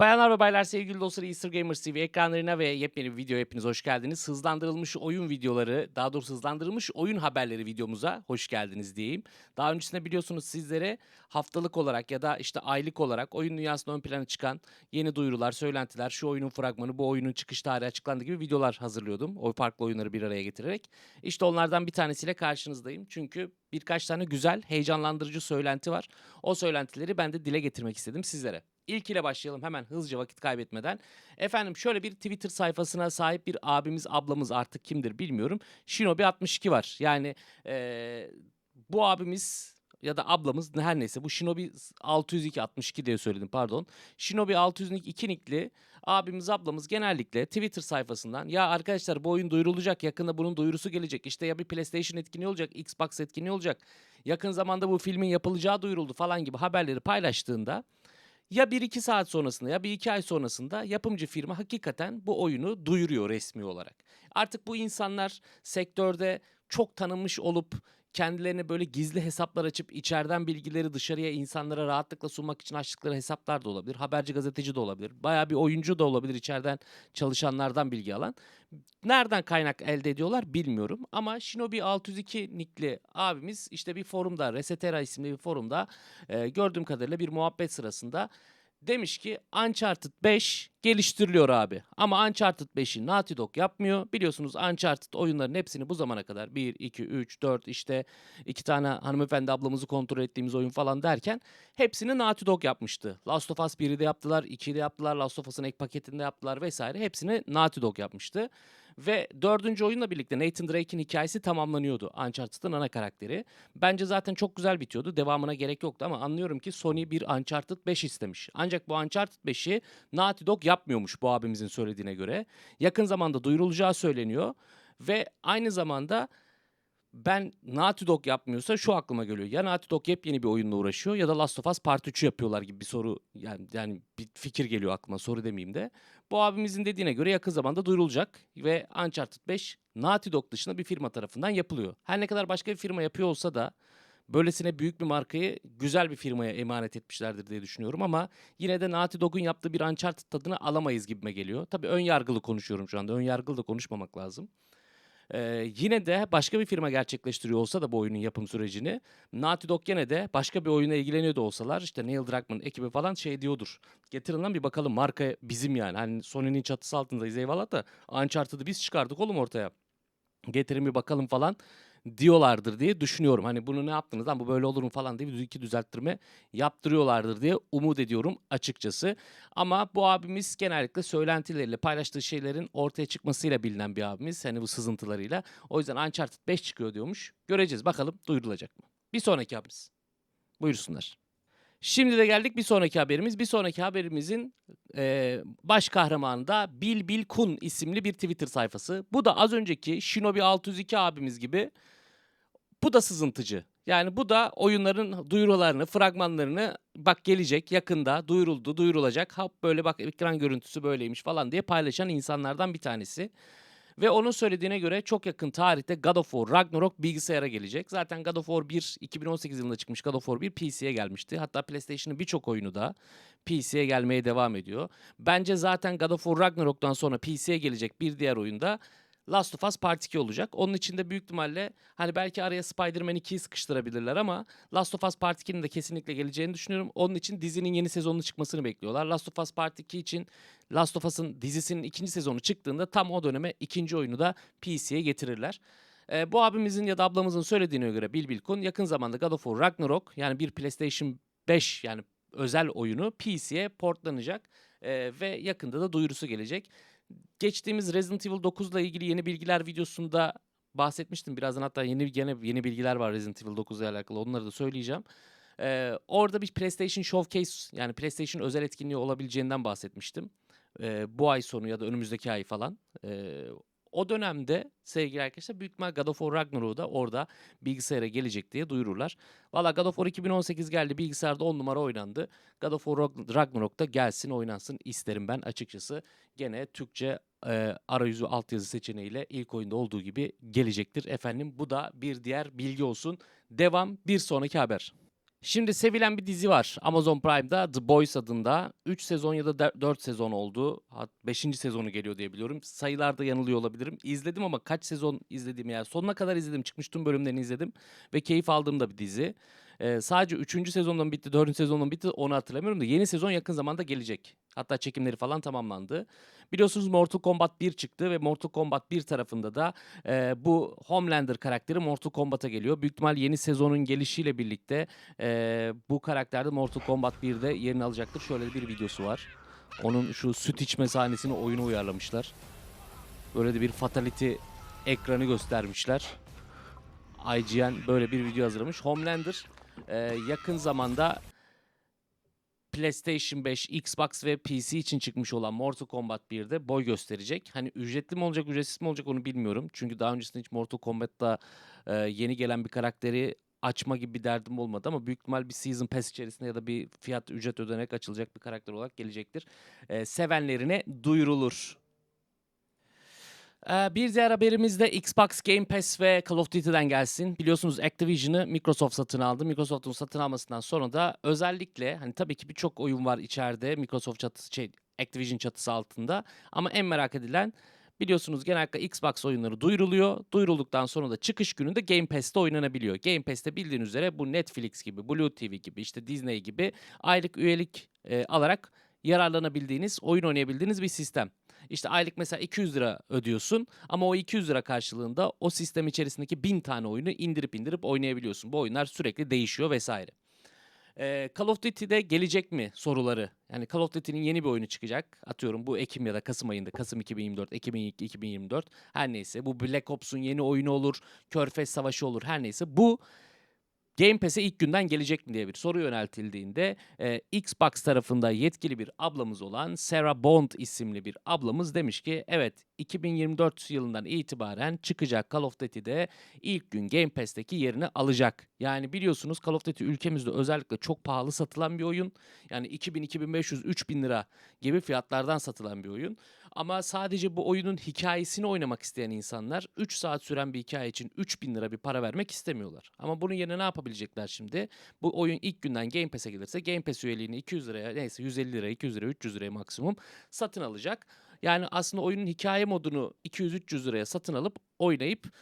Bayanlar ve baylar, sevgili dostlar, Easter Gamers TV ekranlarına ve yepyeni bir video hepiniz hoş geldiniz. Hızlandırılmış oyun videoları, daha doğrusu hızlandırılmış oyun haberleri videomuza hoş geldiniz diyeyim. Daha öncesinde biliyorsunuz sizlere haftalık olarak ya da işte aylık olarak oyun dünyasında ön plana çıkan yeni duyurular, söylentiler, şu oyunun fragmanı, bu oyunun çıkış tarihi açıklandı gibi videolar hazırlıyordum. O farklı oyunları bir araya getirerek. İşte onlardan bir tanesiyle karşınızdayım. Çünkü birkaç tane güzel, heyecanlandırıcı söylenti var. O söylentileri ben de dile getirmek istedim sizlere. İlk ile başlayalım hemen hızlıca vakit kaybetmeden. Efendim şöyle bir Twitter sayfasına sahip bir abimiz ablamız artık kimdir bilmiyorum. Shinobi 62 var. Yani eee, bu abimiz ya da ablamız her neyse bu Shinobi 602 62 diye söyledim pardon. Shinobi 602 nickli abimiz ablamız genellikle Twitter sayfasından ya arkadaşlar bu oyun duyurulacak yakında bunun duyurusu gelecek işte ya bir PlayStation etkinliği olacak Xbox etkinliği olacak yakın zamanda bu filmin yapılacağı duyuruldu falan gibi haberleri paylaştığında ya 1-2 saat sonrasında ya 1-2 ay sonrasında yapımcı firma hakikaten bu oyunu duyuruyor resmi olarak. Artık bu insanlar sektörde çok tanınmış olup kendilerine böyle gizli hesaplar açıp içeriden bilgileri dışarıya insanlara rahatlıkla sunmak için açtıkları hesaplar da olabilir. Haberci gazeteci de olabilir. Bayağı bir oyuncu da olabilir içeriden çalışanlardan bilgi alan. Nereden kaynak elde ediyorlar bilmiyorum ama Shinobi 602 nickli abimiz işte bir forumda Resetera isimli bir forumda e, gördüğüm kadarıyla bir muhabbet sırasında demiş ki Uncharted 5 geliştiriliyor abi. Ama Uncharted 5'i Naughty Dog yapmıyor. Biliyorsunuz Uncharted oyunların hepsini bu zamana kadar 1, 2, 3, 4 işte iki tane hanımefendi ablamızı kontrol ettiğimiz oyun falan derken hepsini Naughty Dog yapmıştı. Last of Us 1'i de yaptılar, 2'yi de yaptılar, Last of Us'ın ek paketinde yaptılar vesaire. Hepsini Naughty Dog yapmıştı. Ve dördüncü oyunla birlikte Nathan Drake'in hikayesi tamamlanıyordu. Uncharted'ın ana karakteri. Bence zaten çok güzel bitiyordu. Devamına gerek yoktu ama anlıyorum ki Sony bir Uncharted 5 istemiş. Ancak bu Uncharted 5'i Naughty Dog yapmıyormuş bu abimizin söylediğine göre. Yakın zamanda duyurulacağı söyleniyor. Ve aynı zamanda ben Naughty Dog yapmıyorsa şu aklıma geliyor. Ya Naughty Dog yepyeni bir oyunla uğraşıyor ya da Last of Us Part 3'ü yapıyorlar gibi bir soru yani yani bir fikir geliyor aklıma soru demeyeyim de. Bu abimizin dediğine göre yakın zamanda duyurulacak ve Uncharted 5 Naughty Dog dışında bir firma tarafından yapılıyor. Her ne kadar başka bir firma yapıyor olsa da böylesine büyük bir markayı güzel bir firmaya emanet etmişlerdir diye düşünüyorum ama yine de Naughty Dog'un yaptığı bir Uncharted tadını alamayız gibime geliyor. Tabii ön yargılı konuşuyorum şu anda. Ön yargılı da konuşmamak lazım. Ee, yine de başka bir firma gerçekleştiriyor olsa da bu oyunun yapım sürecini Naughty Dog gene de başka bir oyuna ilgileniyor da olsalar işte Neil Druckmann ekibi falan şey diyordur. Getirin lan bir bakalım marka bizim yani. Hani Sony'nin çatısı altındayız eyvallah da Uncharted'ı biz çıkardık oğlum ortaya. Getirin bir bakalım falan diyorlardır diye düşünüyorum. Hani bunu ne yaptınız lan bu böyle olur mu falan diye bir iki düzelttirme yaptırıyorlardır diye umut ediyorum açıkçası. Ama bu abimiz genellikle söylentileriyle paylaştığı şeylerin ortaya çıkmasıyla bilinen bir abimiz. Hani bu sızıntılarıyla. O yüzden Uncharted 5 çıkıyor diyormuş. Göreceğiz bakalım duyurulacak mı? Bir sonraki abimiz. Buyursunlar. Şimdi de geldik bir sonraki haberimiz. Bir sonraki haberimizin e, baş kahramanı da Bil Bil Kun isimli bir Twitter sayfası. Bu da az önceki Shinobi 602 abimiz gibi bu da sızıntıcı. Yani bu da oyunların duyurularını, fragmanlarını bak gelecek yakında duyuruldu, duyurulacak. Hop böyle bak ekran görüntüsü böyleymiş falan diye paylaşan insanlardan bir tanesi. Ve onun söylediğine göre çok yakın tarihte God of War Ragnarok bilgisayara gelecek. Zaten God of War 1 2018 yılında çıkmış God of War 1 PC'ye gelmişti. Hatta PlayStation'ın birçok oyunu da PC'ye gelmeye devam ediyor. Bence zaten God of War Ragnarok'tan sonra PC'ye gelecek bir diğer oyunda Last of Us Part 2 olacak. Onun içinde büyük ihtimalle hani belki araya Spider-Man 2'yi sıkıştırabilirler ama Last of Us Part 2'nin de kesinlikle geleceğini düşünüyorum. Onun için dizinin yeni sezonunun çıkmasını bekliyorlar. Last of Us Part 2 için Last of Us'ın dizisinin ikinci sezonu çıktığında tam o döneme ikinci oyunu da PC'ye getirirler. Ee, bu abimizin ya da ablamızın söylediğine göre Bil Bilkun yakın zamanda God of War Ragnarok yani bir PlayStation 5 yani özel oyunu PC'ye portlanacak Ee, ve yakında da duyurusu gelecek. Geçtiğimiz Resident Evil 9 ile ilgili yeni bilgiler videosunda bahsetmiştim. Birazdan hatta yeni gene yeni bilgiler var Resident Evil 9 ile alakalı. Onları da söyleyeceğim. Ee, orada bir PlayStation Showcase yani PlayStation özel etkinliği olabileceğinden bahsetmiştim. Ee, bu ay sonu ya da önümüzdeki ay falan. Ee, o dönemde sevgili arkadaşlar büyük ihtimal God of War Ragnarok'u da orada bilgisayara gelecek diye duyururlar. Valla God of War 2018 geldi bilgisayarda 10 numara oynandı. God of War Rag- Ragnarok da gelsin oynansın isterim ben açıkçası. Gene Türkçe e, arayüzü altyazı seçeneğiyle ilk oyunda olduğu gibi gelecektir efendim. Bu da bir diğer bilgi olsun. Devam bir sonraki haber. Şimdi sevilen bir dizi var Amazon Prime'da The Boys adında. 3 sezon ya da 4 sezon oldu. 5. sezonu geliyor diye biliyorum. Sayılarda yanılıyor olabilirim. İzledim ama kaç sezon izledim yani sonuna kadar izledim. Çıkmış tüm bölümlerini izledim ve keyif aldığım da bir dizi. Ee, sadece 3. sezondan bitti, 4. sezondan bitti onu hatırlamıyorum da yeni sezon yakın zamanda gelecek. Hatta çekimleri falan tamamlandı. Biliyorsunuz Mortal Kombat 1 çıktı ve Mortal Kombat 1 tarafında da e, bu Homelander karakteri Mortal Kombat'a geliyor. Büyük ihtimal yeni sezonun gelişiyle birlikte e, bu karakter de Mortal Kombat 1'de yerini alacaktır. Şöyle bir videosu var. Onun şu süt içme sahnesini oyuna uyarlamışlar. Böyle de bir fatality ekranı göstermişler. IGN böyle bir video hazırlamış. Homelander e, yakın zamanda PlayStation 5, Xbox ve PC için çıkmış olan Mortal Kombat 1'de boy gösterecek. Hani ücretli mi olacak, ücretsiz mi olacak onu bilmiyorum. Çünkü daha öncesinde hiç Mortal Kombat'ta e, yeni gelen bir karakteri açma gibi bir derdim olmadı ama büyük ihtimal bir season pass içerisinde ya da bir fiyat ücret ödenerek açılacak bir karakter olarak gelecektir. E, sevenlerine duyurulur. Ee, Bir diğer haberimiz de Xbox Game Pass ve Call of Duty'den gelsin. Biliyorsunuz Activision'ı Microsoft satın aldı. Microsoft'un satın almasından sonra da özellikle hani tabii ki birçok oyun var içeride Microsoft çatısı şey Activision çatısı altında ama en merak edilen biliyorsunuz genellikle Xbox oyunları duyuruluyor. Duyurulduktan sonra da çıkış gününde Game Pass'te oynanabiliyor. Game Pass'te bildiğiniz üzere bu Netflix gibi, Blue TV gibi, işte Disney gibi aylık üyelik e, alarak yararlanabildiğiniz, oyun oynayabildiğiniz bir sistem. İşte aylık mesela 200 lira ödüyorsun ama o 200 lira karşılığında o sistem içerisindeki 1000 tane oyunu indirip indirip oynayabiliyorsun. Bu oyunlar sürekli değişiyor vesaire. Ee, Call of Duty'de gelecek mi soruları. Yani Call of Duty'nin yeni bir oyunu çıkacak. Atıyorum bu Ekim ya da Kasım ayında. Kasım 2024, Ekim 2024. Her neyse. Bu Black Ops'un yeni oyunu olur. Körfez Savaşı olur. Her neyse. Bu Game Pass'e ilk günden gelecek mi diye bir soru yöneltildiğinde e, Xbox tarafında yetkili bir ablamız olan Sarah Bond isimli bir ablamız demiş ki evet 2024 yılından itibaren çıkacak Call of Duty'de ilk gün Game Pass'teki yerini alacak. Yani biliyorsunuz Call of Duty ülkemizde özellikle çok pahalı satılan bir oyun. Yani 2000, 2500, 3000 lira gibi fiyatlardan satılan bir oyun. Ama sadece bu oyunun hikayesini oynamak isteyen insanlar 3 saat süren bir hikaye için 3000 lira bir para vermek istemiyorlar. Ama bunun yerine ne yapabilecekler şimdi? Bu oyun ilk günden Game Pass'e gelirse Game Pass üyeliğini 200 liraya neyse 150 liraya 200 liraya 300 liraya maksimum satın alacak. Yani aslında oyunun hikaye modunu 200-300 liraya satın alıp oynayıp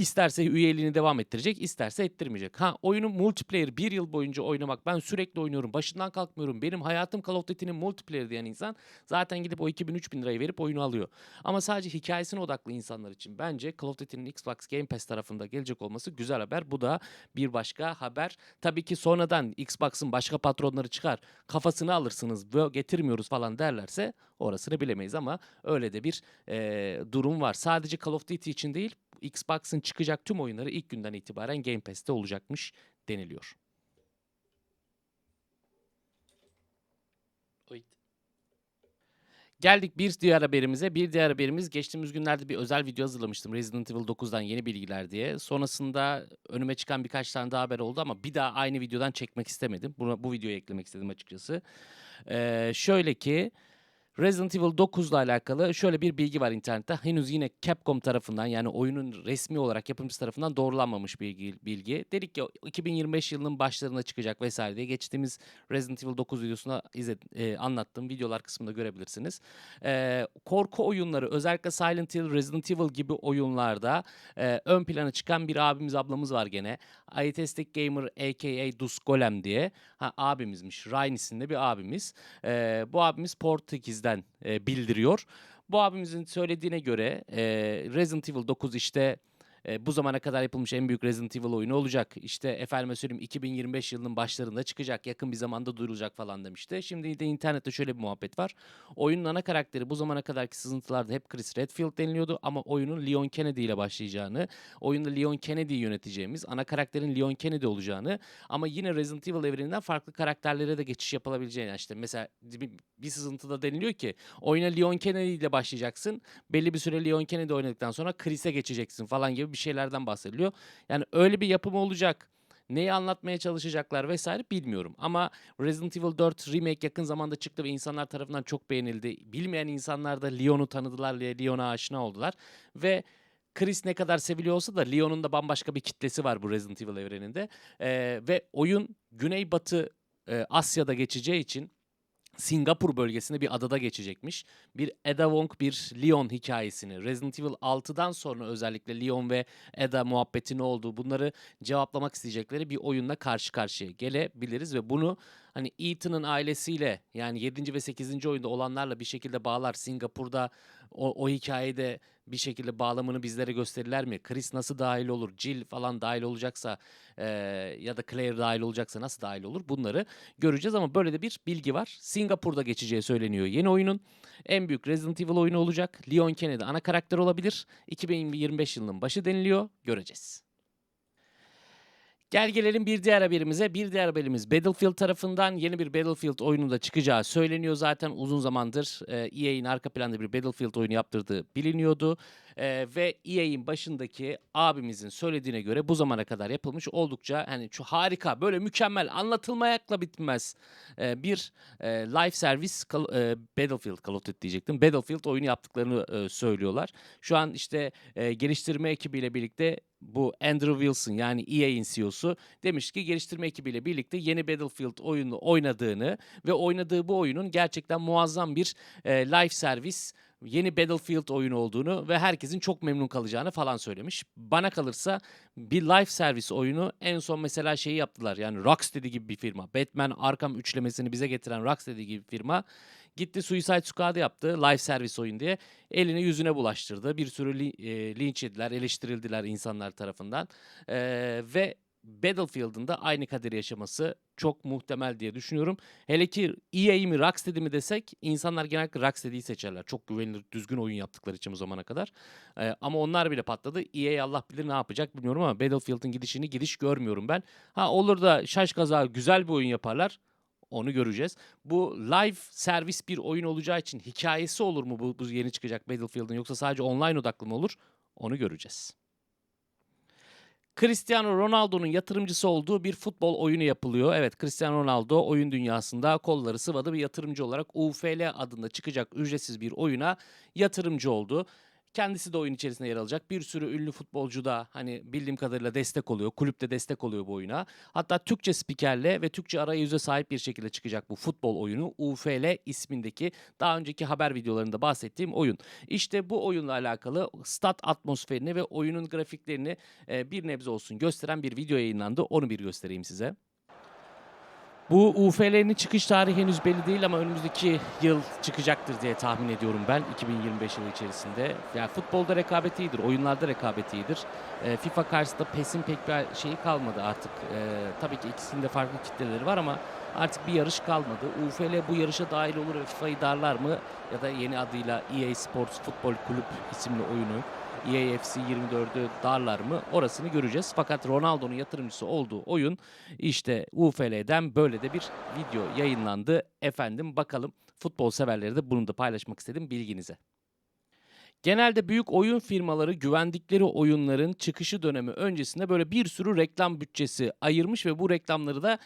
İsterse üyeliğini devam ettirecek, isterse ettirmeyecek. Ha oyunu multiplayer bir yıl boyunca oynamak, ben sürekli oynuyorum, başından kalkmıyorum, benim hayatım Call of Duty'nin multiplayer diyen insan zaten gidip o 2000-3000 lirayı verip oyunu alıyor. Ama sadece hikayesine odaklı insanlar için bence Call of Duty'nin Xbox Game Pass tarafında gelecek olması güzel haber. Bu da bir başka haber. Tabii ki sonradan Xbox'ın başka patronları çıkar, kafasını alırsınız, "Bö- getirmiyoruz falan derlerse orasını bilemeyiz ama öyle de bir eee, durum var. Sadece Call of Duty için değil, Xbox'ın çıkacak tüm oyunları ilk günden itibaren Game Pass'te olacakmış deniliyor. Oyt. Geldik bir diğer haberimize. Bir diğer haberimiz geçtiğimiz günlerde bir özel video hazırlamıştım Resident Evil 9'dan yeni bilgiler diye. Sonrasında önüme çıkan birkaç tane daha haber oldu ama bir daha aynı videodan çekmek istemedim. Buna, bu videoya eklemek istedim açıkçası. Ee, şöyle ki Resident Evil 9 ile alakalı şöyle bir bilgi var internette. Henüz yine Capcom tarafından yani oyunun resmi olarak yapımcısı tarafından doğrulanmamış bilgi. bilgi. Dedik ki 2025 yılının başlarında çıkacak vesaire diye geçtiğimiz Resident Evil 9 videosuna e, anlattığım videolar kısmında görebilirsiniz. E, korku oyunları özellikle Silent Hill, Resident Evil gibi oyunlarda e, ön plana çıkan bir abimiz ablamız var gene. Aitastic Gamer aka Dus Golem diye. Ha, abimizmiş. Ryan isimli bir abimiz. E, bu abimiz Portekiz'den e, bildiriyor. Bu abimizin söylediğine göre e, Resident Evil 9 işte e, bu zamana kadar yapılmış en büyük Resident Evil oyunu olacak. İşte efendime söyleyeyim 2025 yılının başlarında çıkacak. Yakın bir zamanda duyurulacak falan demişti. Şimdi de internette şöyle bir muhabbet var. Oyunun ana karakteri bu zamana kadarki sızıntılarda hep Chris Redfield deniliyordu ama oyunun Leon Kennedy ile başlayacağını, oyunda Leon Kennedy'yi yöneteceğimiz, ana karakterin Leon Kennedy olacağını ama yine Resident Evil evreninden farklı karakterlere de geçiş yapılabileceğini işte mesela bir, sızıntıda deniliyor ki oyuna Leon Kennedy ile başlayacaksın. Belli bir süre Leon Kennedy oynadıktan sonra Chris'e geçeceksin falan gibi bir şeylerden bahsediliyor. Yani öyle bir yapım olacak. Neyi anlatmaya çalışacaklar vesaire bilmiyorum. Ama Resident Evil 4 Remake yakın zamanda çıktı ve insanlar tarafından çok beğenildi. Bilmeyen insanlar da Leon'u tanıdılar, Leon'a aşina oldular. Ve Chris ne kadar seviliyor olsa da Leon'un da bambaşka bir kitlesi var bu Resident Evil evreninde. Eee, ve oyun Güneybatı eee, Asya'da geçeceği için Singapur bölgesinde bir adada geçecekmiş. Bir Ada Wong, bir Leon hikayesini Resident Evil 6'dan sonra özellikle Leon ve Ada muhabbeti ne olduğu bunları cevaplamak isteyecekleri bir oyunla karşı karşıya gelebiliriz ve bunu hani Ethan'ın ailesiyle yani 7. ve 8. oyunda olanlarla bir şekilde bağlar. Singapur'da o, o hikayede bir şekilde bağlamını bizlere gösterirler mi? Chris nasıl dahil olur? Jill falan dahil olacaksa eee, ya da Claire dahil olacaksa nasıl dahil olur? Bunları göreceğiz ama böyle de bir bilgi var. Singapur'da geçeceği söyleniyor yeni oyunun. En büyük Resident Evil oyunu olacak. Leon Kennedy ana karakter olabilir. 2025 yılının başı deniliyor. Göreceğiz. Gel gelelim bir diğer haberimize. Bir diğer haberimiz Battlefield tarafından yeni bir Battlefield oyununda çıkacağı söyleniyor zaten uzun zamandır. e, EA'in arka planda bir Battlefield oyunu yaptırdığı biliniyordu. E, ve EA'in başındaki abimizin söylediğine göre bu zamana kadar yapılmış oldukça hani şu harika böyle mükemmel anlatılmayakla bitmez e, bir e, live Call- e, Battlefield Call of Duty diyecektim. Battlefield oyunu yaptıklarını e, söylüyorlar. Şu an işte e, geliştirme ekibiyle birlikte bu Andrew Wilson yani EA'in CEO'su demiş ki geliştirme ekibiyle birlikte yeni Battlefield oyunu oynadığını ve oynadığı bu oyunun gerçekten muazzam bir e, live service yeni Battlefield oyunu olduğunu ve herkesin çok memnun kalacağını falan söylemiş. Bana kalırsa bir live service oyunu en son mesela şeyi yaptılar. Yani Rocksteady gibi bir firma. Batman Arkham üçlemesini bize getiren Rocksteady gibi bir firma gitti Suicide Squad'ı yaptı live service oyun diye. Elini yüzüne bulaştırdı. Bir sürü li- e, linç yediler, eleştirildiler insanlar tarafından. E, ve Battlefield'ın da aynı kaderi yaşaması çok muhtemel diye düşünüyorum. Hele ki EA mi Rocksteady mi desek insanlar genellikle Rocksteady'yi seçerler. Çok güvenilir, düzgün oyun yaptıkları için bu zamana kadar. Ee, ama onlar bile patladı. EA Allah bilir ne yapacak bilmiyorum ama Battlefield'ın gidişini gidiş görmüyorum ben. Ha olur da şaş kaza güzel bir oyun yaparlar. Onu göreceğiz. Bu live servis bir oyun olacağı için hikayesi olur mu bu, bu yeni çıkacak Battlefield'ın yoksa sadece online odaklı mı olur? Onu göreceğiz. Cristiano Ronaldo'nun yatırımcısı olduğu bir futbol oyunu yapılıyor. Evet Cristiano Ronaldo oyun dünyasında kolları sıvadı bir yatırımcı olarak UFL adında çıkacak ücretsiz bir oyuna yatırımcı oldu. Kendisi de oyun içerisinde yer alacak. Bir sürü ünlü futbolcu da hani bildiğim kadarıyla destek oluyor. Kulüp de destek oluyor bu oyuna. Hatta Türkçe spikerle ve Türkçe arayüze sahip bir şekilde çıkacak bu futbol oyunu. UFL ismindeki daha önceki haber videolarında bahsettiğim oyun. İşte bu oyunla alakalı stat atmosferini ve oyunun grafiklerini bir nebze olsun gösteren bir video yayınlandı. Onu bir göstereyim size. Bu UFL'nin çıkış tarihi henüz belli değil ama önümüzdeki yıl çıkacaktır diye tahmin ediyorum ben 2025 yılı içerisinde. Yani futbolda rekabet iyidir, oyunlarda rekabet iyidir. E, FIFA karşısında PES'in pek bir şeyi kalmadı artık. E, tabii ki ikisinin de farklı kitleleri var ama artık bir yarış kalmadı. UFL bu yarışa dahil olur ve FIFA'yı darlar mı? Ya da yeni adıyla EA Sports Futbol Kulüp isimli oyunu EAFC 24'ü darlar mı? Orasını göreceğiz. Fakat Ronaldo'nun yatırımcısı olduğu oyun işte UFL'den böyle de bir video yayınlandı. Efendim bakalım futbol severleri de bunu da paylaşmak istedim bilginize. Genelde büyük oyun firmaları güvendikleri oyunların çıkışı dönemi öncesinde böyle bir sürü reklam bütçesi ayırmış ve bu reklamları da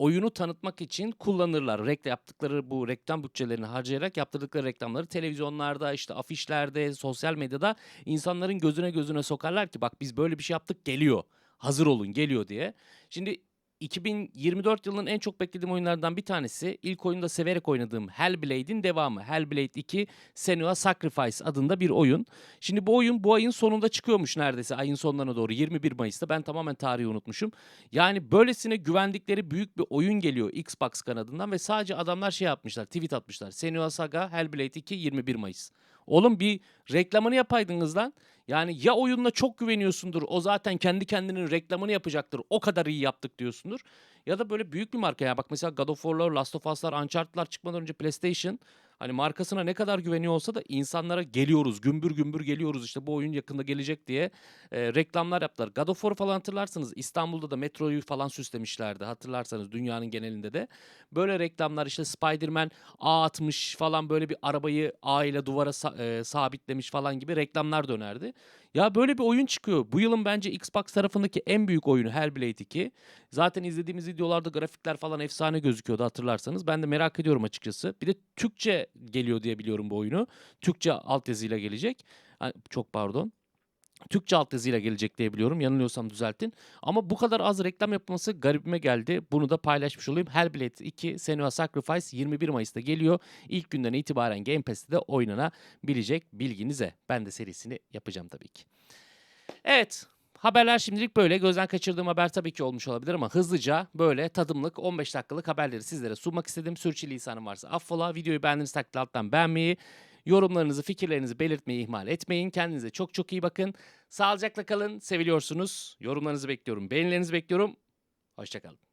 oyunu tanıtmak için kullanırlar. Reklam yaptıkları bu reklam bütçelerini harcayarak yaptırdıkları reklamları televizyonlarda, işte afişlerde, sosyal medyada insanların gözüne gözüne sokarlar ki bak biz böyle bir şey yaptık geliyor. Hazır olun geliyor diye. Şimdi 2024 yılının en çok beklediğim oyunlardan bir tanesi. İlk oyunda severek oynadığım Hellblade'in devamı. Hellblade 2 Senua Sacrifice adında bir oyun. Şimdi bu oyun bu ayın sonunda çıkıyormuş neredeyse ayın sonlarına doğru 21 Mayıs'ta. Ben tamamen tarihi unutmuşum. Yani böylesine güvendikleri büyük bir oyun geliyor Xbox kanadından ve sadece adamlar şey yapmışlar, tweet atmışlar. Senua Saga Hellblade 2 21 Mayıs. Oğlum bir reklamını yapaydınız lan. Yani ya oyunla çok güveniyorsundur. O zaten kendi kendinin reklamını yapacaktır. O kadar iyi yaptık diyorsundur. Ya da böyle büyük bir marka ya. Bak mesela God of War'lar, Last of Us'lar, Uncharted'lar çıkmadan önce PlayStation hani markasına ne kadar güveniyor olsa da insanlara geliyoruz. Gümbür gümbür geliyoruz işte bu oyun yakında gelecek diye e, reklamlar yaptılar. God of War falan hatırlarsınız. İstanbul'da da metroyu falan süslemişlerdi. Hatırlarsanız dünyanın genelinde de. Böyle reklamlar işte Spider-Man ağ atmış falan böyle bir arabayı ağ ile duvara sa- e, sabitlemiş falan gibi reklamlar dönerdi. Ya böyle bir oyun çıkıyor. Bu yılın bence Xbox tarafındaki en büyük oyunu Hellblade 2. Zaten izlediğimiz videolarda grafikler falan efsane gözüküyordu hatırlarsanız. Ben de merak ediyorum açıkçası. Bir de Türkçe geliyor diye biliyorum bu oyunu. Türkçe altyazıyla gelecek. Çok pardon. Türkçe altyazıyla gelecek diye biliyorum. Yanılıyorsam düzeltin. Ama bu kadar az reklam yapılması garibime geldi. Bunu da paylaşmış olayım. Hellblade 2 Senua Sacrifice 21 Mayıs'ta geliyor. İlk günden itibaren Game Pass'te de oynanabilecek bilginize. Ben de serisini yapacağım tabii ki. Evet. Haberler şimdilik böyle. Gözden kaçırdığım haber tabii ki olmuş olabilir ama hızlıca böyle tadımlık 15 dakikalık haberleri sizlere sunmak istedim. Sürçülisanım varsa affola. Videoyu beğendiğiniz takdirde alttan beğenmeyi, yorumlarınızı, fikirlerinizi belirtmeyi ihmal etmeyin. Kendinize çok çok iyi bakın. Sağlıcakla kalın. Seviliyorsunuz. Yorumlarınızı bekliyorum. Beğenilerinizi bekliyorum. Hoşçakalın.